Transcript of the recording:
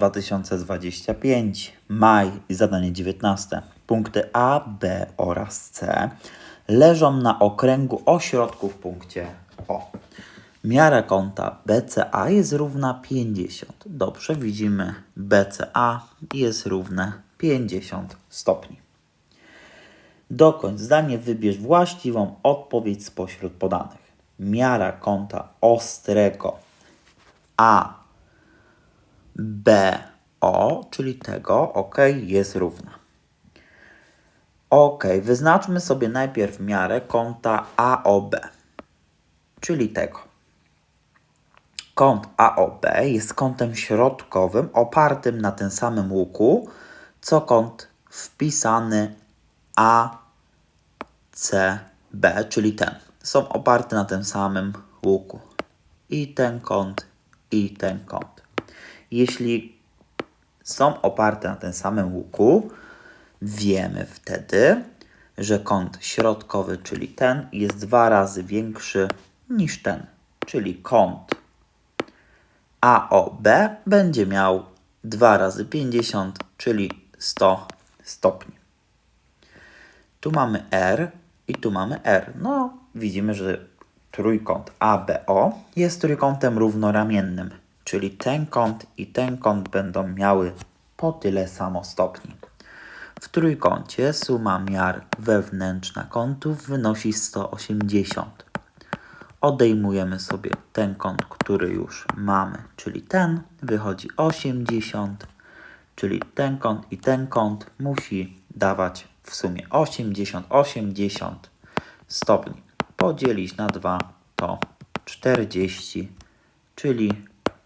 2025, maj i zadanie 19. Punkty A, B oraz C leżą na okręgu o środku w punkcie O. Miara kąta BCA jest równa 50. Dobrze, widzimy BCA jest równe 50 stopni. Dokończ zdanie, wybierz właściwą odpowiedź spośród podanych. Miara kąta ostrego A BO, czyli tego, ok, jest równa. Ok, wyznaczmy sobie najpierw miarę kąta AOB, czyli tego. Kąt AOB jest kątem środkowym opartym na tym samym łuku, co kąt wpisany ACB, czyli ten. Są oparte na tym samym łuku. I ten kąt, i ten kąt. Jeśli są oparte na tym samym łuku, wiemy wtedy, że kąt środkowy, czyli ten, jest dwa razy większy niż ten, czyli kąt AOB będzie miał 2 razy 50, czyli 100 stopni. Tu mamy R i tu mamy R. No, widzimy, że trójkąt ABO jest trójkątem równoramiennym, czyli ten kąt i ten kąt będą miały po tyle samo stopni. W trójkącie suma miar wewnętrzna kątów wynosi 180. Odejmujemy sobie ten kąt, który już mamy, czyli ten, wychodzi 80, czyli ten kąt i ten kąt musi dawać w sumie 80, 80 stopni. Podzielić na 2 to 40, czyli